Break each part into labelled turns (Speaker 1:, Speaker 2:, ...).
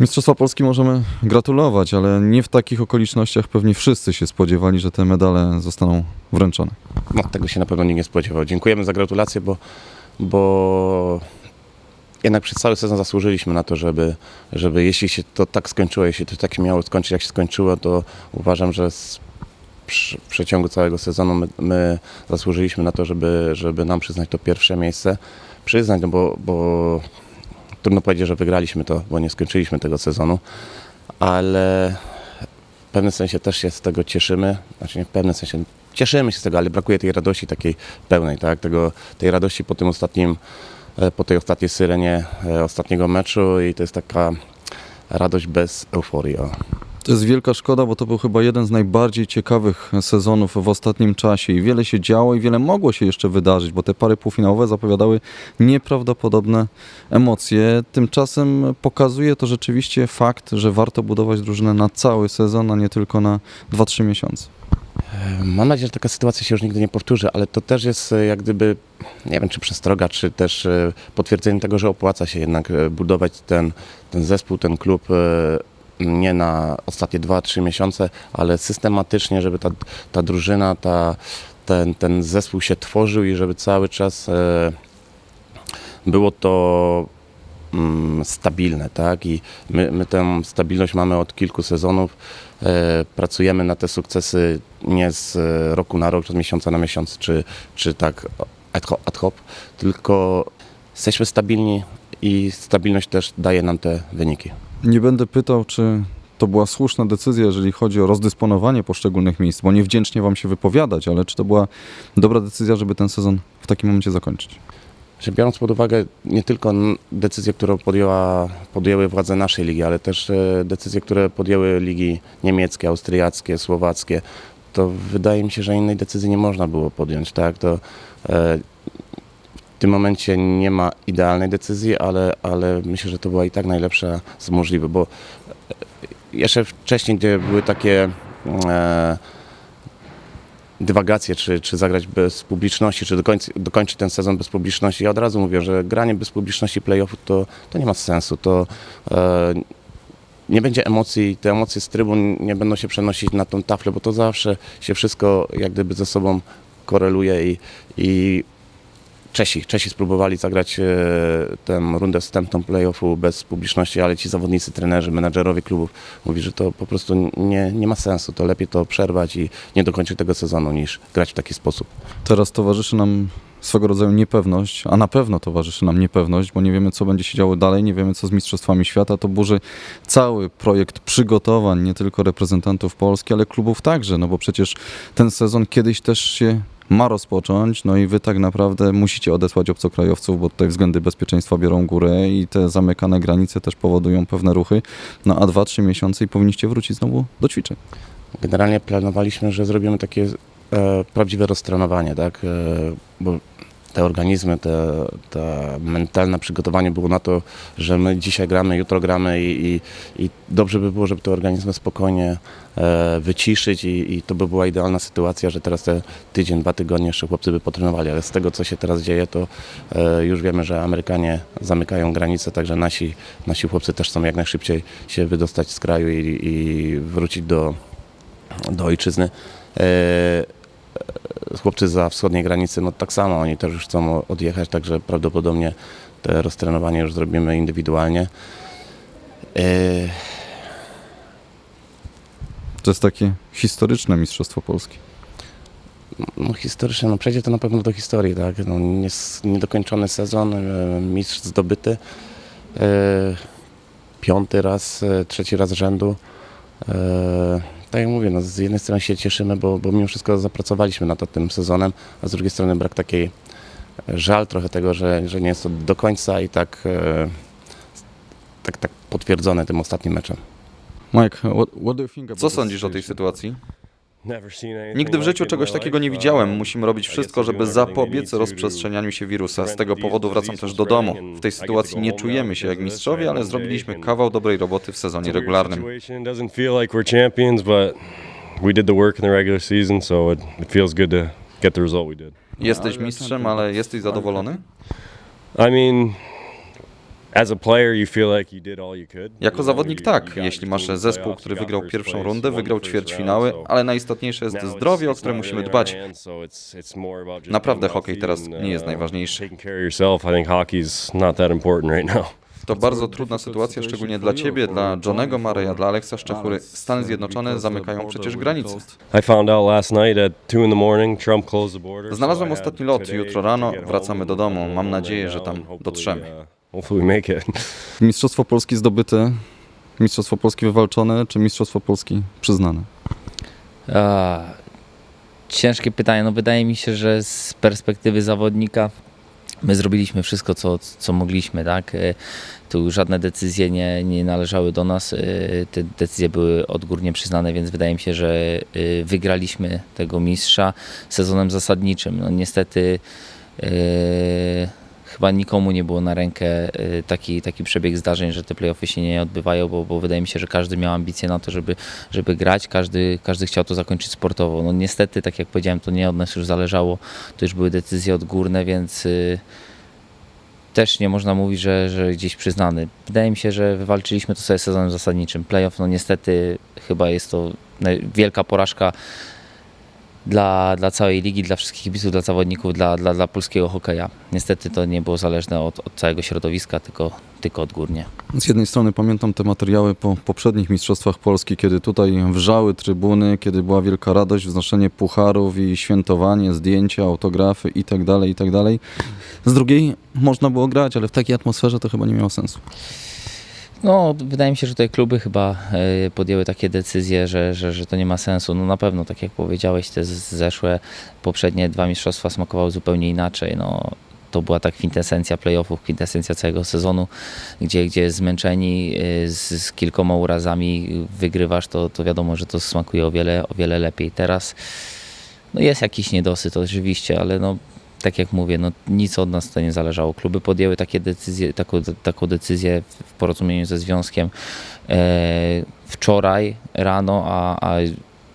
Speaker 1: Mistrzostwa Polski możemy gratulować, ale nie w takich okolicznościach pewnie wszyscy się spodziewali, że te medale zostaną wręczone.
Speaker 2: No, tego się na pewno nikt nie spodziewał. Dziękujemy za gratulacje, bo, bo jednak przez cały sezon zasłużyliśmy na to, żeby, żeby jeśli się to tak skończyło, jeśli to tak miało skończyć, jak się skończyło, to uważam, że z, przy, w przeciągu całego sezonu my, my zasłużyliśmy na to, żeby, żeby nam przyznać to pierwsze miejsce. Przyznać, no bo, bo trudno powiedzieć, że wygraliśmy to, bo nie skończyliśmy tego sezonu, ale w pewnym sensie też się z tego cieszymy. Znaczy nie w pewnym sensie, cieszymy się z tego, ale brakuje tej radości takiej pełnej, tak? Tego, tej radości po tym ostatnim, e, po tej ostatniej syrenie e, ostatniego meczu i to jest taka radość bez euforii. O.
Speaker 1: To jest wielka szkoda, bo to był chyba jeden z najbardziej ciekawych sezonów w ostatnim czasie i wiele się działo i wiele mogło się jeszcze wydarzyć, bo te pary półfinałowe zapowiadały nieprawdopodobne emocje. Tymczasem pokazuje to rzeczywiście fakt, że warto budować drużynę na cały sezon, a nie tylko na 2-3 miesiące.
Speaker 2: Mam nadzieję, że taka sytuacja się już nigdy nie powtórzy, ale to też jest e, jak gdyby, nie wiem czy przestroga, czy też e, potwierdzenie tego, że opłaca się jednak e, budować ten, ten zespół, ten klub nie na ostatnie 2-3 miesiące, ale systematycznie, żeby ta, ta drużyna, ta, ten, ten zespół się tworzył i żeby cały czas e, było to mm, stabilne, tak? I my, my tę stabilność mamy od kilku sezonów. E, pracujemy na te sukcesy nie z e, roku na rok, z miesiąca na miesiąc, czy, czy tak ad hoc, ad hoc, tylko jesteśmy stabilni i stabilność też daje nam te wyniki.
Speaker 1: Nie będę pytał, czy to była słuszna decyzja, jeżeli chodzi o rozdysponowanie poszczególnych miejsc, bo niewdzięcznie wam się wypowiadać, ale czy to była dobra decyzja, żeby ten sezon w takim momencie zakończyć?
Speaker 2: Biorąc pod uwagę nie tylko decyzje, które podjęła, podjęły władze naszej ligi, ale też e, decyzje, które podjęły ligi niemieckie, austriackie, słowackie, to wydaje mi się, że innej decyzji nie można było podjąć. Tak? To, e, w tym momencie nie ma idealnej decyzji, ale, ale myślę, że to była i tak najlepsza z możliwych, bo e, jeszcze wcześniej, gdzie były takie e, dywagacje, czy, czy zagrać bez publiczności, czy dokończyć, dokończyć ten sezon bez publiczności. Ja od razu mówię, że granie bez publiczności playoffów to, to nie ma sensu. To e, nie będzie emocji, te emocje z trybun nie będą się przenosić na tą taflę, bo to zawsze się wszystko jak gdyby ze sobą koreluje i, i Czesi, Czesi spróbowali zagrać e, tę rundę wstępną playoffu bez publiczności, ale ci zawodnicy, trenerzy, menadżerowie klubów mówi, że to po prostu nie, nie ma sensu. To lepiej to przerwać i nie dokończyć tego sezonu niż grać w taki sposób.
Speaker 1: Teraz towarzyszy nam swego rodzaju niepewność, a na pewno towarzyszy nam niepewność, bo nie wiemy, co będzie się działo dalej, nie wiemy, co z Mistrzostwami Świata. To burzy cały projekt przygotowań, nie tylko reprezentantów Polski, ale klubów także, no bo przecież ten sezon kiedyś też się ma rozpocząć, no i wy tak naprawdę musicie odesłać obcokrajowców, bo tutaj względy bezpieczeństwa biorą górę i te zamykane granice też powodują pewne ruchy, no a 2-3 miesiące i powinniście wrócić znowu do ćwiczeń.
Speaker 2: Generalnie planowaliśmy, że zrobimy takie e, prawdziwe roztrenowanie, tak? E, bo te organizmy, te, te mentalne przygotowanie było na to, że my dzisiaj gramy, jutro gramy i, i, i dobrze by było, żeby te organizmy spokojnie e, wyciszyć i, i to by była idealna sytuacja, że teraz te tydzień, dwa tygodnie jeszcze chłopcy by potrenowali, ale z tego, co się teraz dzieje, to e, już wiemy, że Amerykanie zamykają granice, także nasi, nasi chłopcy też chcą jak najszybciej się wydostać z kraju i, i wrócić do, do ojczyzny. E, chłopcy za wschodniej granicy, no tak samo, oni też już chcą odjechać, także prawdopodobnie te roztrenowanie już zrobimy indywidualnie. E,
Speaker 1: To jest takie historyczne Mistrzostwo Polski.
Speaker 2: No, historyczne, no przejdzie to na pewno do historii, tak? No, niedokończony sezon, e, mistrz zdobyty, e, piąty raz, e, trzeci raz rzędu. Tak jak mówię, no, z jednej strony się cieszymy, bo, bo mimo wszystko zapracowaliśmy na to tym sezonem, a z drugiej strony brak takiej e, żal trochę tego, że, że nie jest to do końca i tak, e, tak, tak potwierdzone tym ostatnim meczem.
Speaker 1: Mike, what, what do you think about
Speaker 3: Co sądzisz o tej sytuacji? Nigdy w życiu czegoś takiego nie widziałem. Musimy robić wszystko, żeby zapobiec rozprzestrzenianiu się wirusa. Z tego powodu wracam też do domu. W tej sytuacji nie czujemy się jak mistrzowie, ale zrobiliśmy kawał dobrej roboty w sezonie regularnym. Jesteś mistrzem, ale jesteś zadowolony?
Speaker 4: I mean,
Speaker 3: Jako
Speaker 4: You
Speaker 3: zawodnik tak, jeśli masz zespół, który wygrał pierwszą rundę, wygrał ćwierćfinały, ale najistotniejsze jest zdrowie, o które musimy dbać. Naprawdę hokej teraz nie jest
Speaker 4: uh,
Speaker 3: najważniejszy. To bardzo trudna sytuacja, szczególnie dla Ciebie, dla Johnego Mareya, dla Aleksa Szczechury. Stany Zjednoczone zamykają przecież granice.
Speaker 4: I found out last night at 2 in the morning Trump closed the border. so
Speaker 3: Znalazłem ostatni lot. Jutro rano wracamy do domu. Mam nadzieję, że tam dotrzemy.
Speaker 4: Hopefully we make it.
Speaker 1: Mistrzostwo Polski zdobyte, Mistrzostwo Polski wywalczone, czy Mistrzostwo Polski przyznane?
Speaker 5: A, ciężkie pytanie. No wydaje mi się, że z perspektywy zawodnika my zrobiliśmy wszystko, co, co mogliśmy, tak? E, Tu żadne decyzje nie, nie należały do nas. e, Te decyzje były odgórnie przyznane, więc wydaje mi się, że e, wygraliśmy tego mistrza sezonem zasadniczym. No niestety e, chyba nikomu nie było na rękę e, taki, taki przebieg zdarzeń, że te playoffy się nie odbywają, bo, bo wydaje mi się, że każdy miał ambicje na to, żeby, żeby grać, każdy, każdy chciał to zakończyć sportowo. No niestety, tak jak powiedziałem, to nie od nas już zależało, to już były decyzje odgórne, więc y, też nie można mówić, że, że gdzieś przyznany. Wydaje mi się, że wywalczyliśmy to sobie sezonem zasadniczym. Playoff, no niestety chyba jest to wielka porażka dla, dla całej ligi, dla wszystkich kibiców, dla zawodników, dla, dla, dla polskiego hokeja. Niestety to nie było zależne od, od całego środowiska, tylko, tylko odgórnie.
Speaker 1: Z jednej strony pamiętam te materiały po poprzednich Mistrzostwach Polski, kiedy tutaj wrzały trybuny, kiedy była wielka radość, wznoszenie pucharów i świętowanie, zdjęcia, autografy itd., itd. Z drugiej można było grać, ale w takiej atmosferze to chyba nie miało sensu.
Speaker 5: No, wydaje mi się, że tutaj kluby chyba e, podjęły takie decyzje, że, że, że to nie ma sensu. No na pewno, tak jak powiedziałeś, te zeszłe, poprzednie dwa mistrzostwa smakowały zupełnie inaczej. No, to była ta kwintesencja playoffów, kwintesencja całego sezonu, gdzie, gdzie zmęczeni e, z, z kilkoma urazami wygrywasz, to, to wiadomo, że to smakuje o wiele, o wiele lepiej. Teraz no jest jakiś niedosyt oczywiście, ale no tak jak mówię, no nic od nas to nie zależało. Kluby podjęły takie decyzje, taką, taką decyzję w porozumieniu ze związkiem e, wczoraj rano, a, a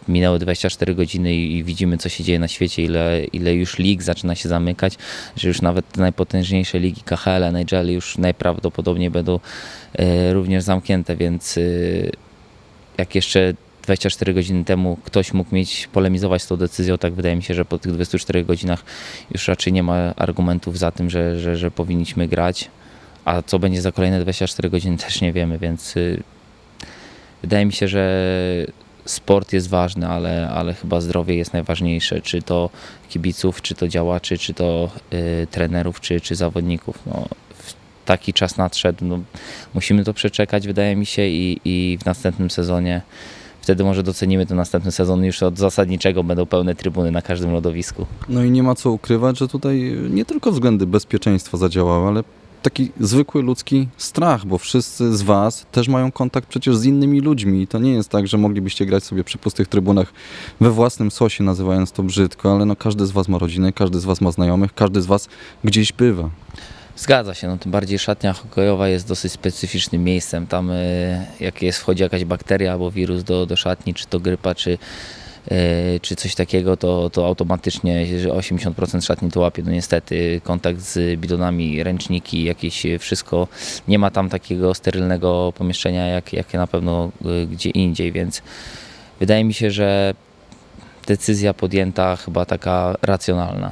Speaker 5: minęły 24 godziny i, widzimy, co się dzieje na świecie, ile, ile już lig zaczyna się zamykać, że już nawet najpotężniejsze ligi KHL, NHL już najprawdopodobniej będą e, również zamknięte, więc e, jak jeszcze 24 godziny temu ktoś mógł mieć polemizować z tą decyzją, tak wydaje mi się, że po tych 24 godzinach już raczej nie ma argumentów za tym, że, że, że powinniśmy grać. A co będzie za kolejne 24 godziny też nie wiemy, więc y, wydaje mi się, że sport jest ważny, ale, ale chyba zdrowie jest najważniejsze. Czy to kibiców, czy to działaczy, czy to y, trenerów, czy, czy zawodników. No, taki czas nadszedł. No, musimy to przeczekać, wydaje mi się, i, i w następnym sezonie wtedy może docenimy ten następny sezon. Już od zasadniczego będą pełne trybuny na każdym lodowisku.
Speaker 1: No i nie ma co ukrywać, że tutaj nie tylko względy bezpieczeństwa zadziałały, ale taki zwykły ludzki strach, bo wszyscy z Was też mają kontakt przecież z innymi ludźmi i to nie jest tak, że moglibyście grać sobie przy pustych trybunach we własnym sosie, nazywając to brzydko, ale no każdy z Was ma rodzinę, każdy z Was ma znajomych, każdy z Was gdzieś bywa.
Speaker 5: Zgadza się, no tym bardziej szatnia hokejowa jest dosyć specyficznym miejscem. Tam y, jak jest, wchodzi jakaś bakteria albo wirus do, do szatni, czy to grypa, czy, y, czy coś takiego, to, to automatycznie że 80% szatni to łapie. No niestety kontakt z bidonami, ręczniki, jakieś wszystko. Nie ma tam takiego sterylnego pomieszczenia jak, jak na pewno y, gdzie indziej, więc wydaje mi się, że decyzja podjęta chyba taka racjonalna.